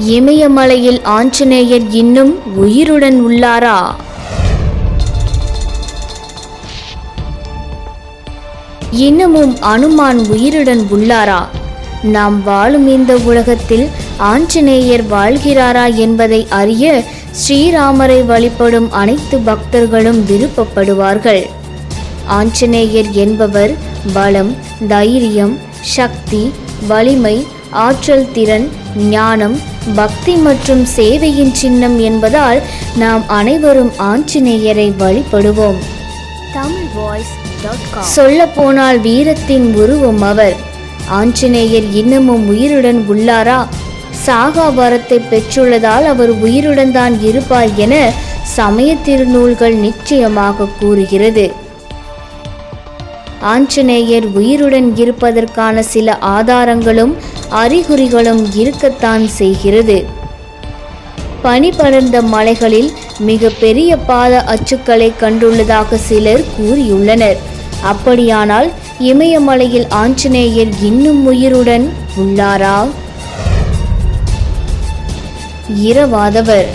இமயமலையில் ஆஞ்சநேயர் இன்னும் உயிருடன் உள்ளாரா? இன்னமும் அனுமான் உயிருடன் உள்ளாரா? நாம் வாழும் இந்த உலகத்தில் ஆஞ்சநேயர் வாழ்கிறாரா என்பதை அறிய ஸ்ரீராமரை வழிபடும் அனைத்து பக்தர்களும் விருப்பப்படுவார்கள். ஆஞ்சநேயர் என்பவர் பலம் தைரியம் சக்தி வலிமை ஆற்றல் திறன் ஞானம் பக்தி மற்றும் சேவையின் சின்னம் என்பதால் நாம் அனைவரும் ஆஞ்சநேயரை வழிபடுவோம். தமிழ் வாய்ஸ் சொல்ல போனால் வீரத்தின் உருவம் அவர். ஆஞ்சநேயர் இன்னமும் உயிருடன் உள்ளாரா? சாகா வரத்தை பெற்றுள்ளதால் அவர் உயிருடன் தான் இருப்பார் என சமய திருநூல்கள் நிச்சயமாக கூறுகிறது. ஆஞ்சநேயர் உயிருடன் இருப்பதற்கான சில ஆதாரங்களும் அறிகுறிகளும் இருக்கத்தான் செய்கிறது. பனி படர்ந்த மலைகளில் மிக பெரிய பாத அச்சுக்களை கண்டுள்ளதாக சிலர் கூறியுள்ளனர். அப்படியானால் இமயமலையில் ஆஞ்சநேயர் இன்னும் உயிருடன் உள்ளாரா? இரவாதவர்.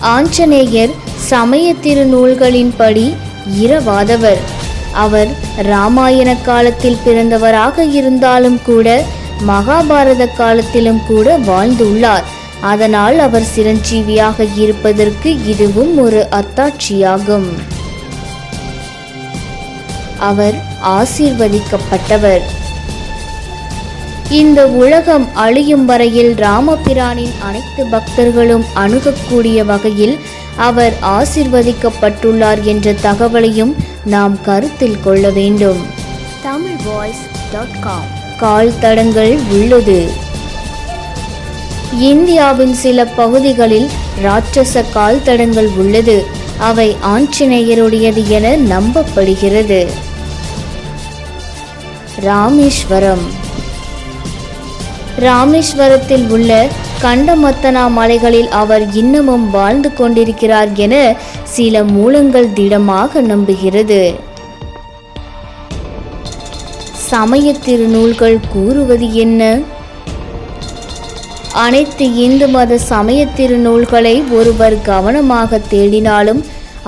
ஆஞ்சநேயர் சமய திருநூல்களின்படி இரவாதவர். அவர் ராமாயண காலத்தில் பிறந்தவராக இருந்தாலும் கூட மகாபாரத காலத்திலும் கூட வாழ்ந்துள்ளார். அதனால் அவர் சிரஞ்சீவியாக இருப்பதற்கு இதுவும் ஒரு அத்தாட்சியாகும். அவர் ஆசீர்வதிக்கப்பட்டவர். இந்த உலகம் அழியும் வரையில் ராமபிரானின் அனைத்து பக்தர்களும் அணுகக்கூடிய வகையில் அவர் ஆசிர்வதிக்கப்பட்டுள்ளார் என்ற தகவலையும் நாம் கருத்தில் கொள்ள வேண்டும். Tamil voice dot com. கால் தடங்கள் உள்ளது. இந்தியாவின் சில பகுதிகளில் ராட்சச கால் தடங்கள் உள்ளது. அவை ஆஞ்சநேயருடையது என நம்பப்படுகிறது. ராமேஸ்வரம். ராமேஸ்வரத்தில் உள்ள கண்டமத்தனா மலைகளில் அவர் இன்னமும் வாழ்ந்து கொண்டிருக்கிறார் என சில மூலங்கள் திடமாக நம்புகிறது. சமய திருநூல்கள் கூறுவது என்ன? அனைத்து இந்து மத சமய திருநூல்களை ஒருவர் கவனமாக தேடினாலும்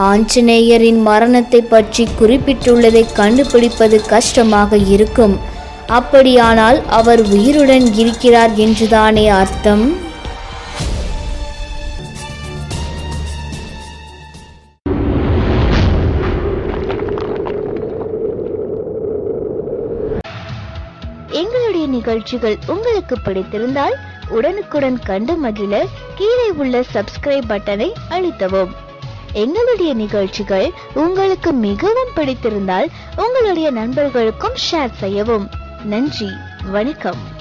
ஆஞ்சநேயரின் மரணத்தை பற்றி குறிப்பிட்டுள்ளதை கண்டுபிடிப்பது கஷ்டமாக இருக்கும். அப்படியானால் அவர் உயிருடன் இருக்கிறார் என்றுதானே அர்த்தம்? எங்களுடைய நிகழ்ச்சிகள் உங்களுக்கு பிடித்திருந்தால் உடனுக்குடன் கண்டு மகிழ கீழே உள்ள சப்ஸ்கிரைப் பட்டனை அழுத்தவும். எங்களுடைய நிகழ்ச்சிகள் உங்களுக்கு மிகவும் பிடித்திருந்தால் உங்களுடைய நண்பர்களுக்கும் ஷேர் செய்யவும். நன்றி வணக்கம்.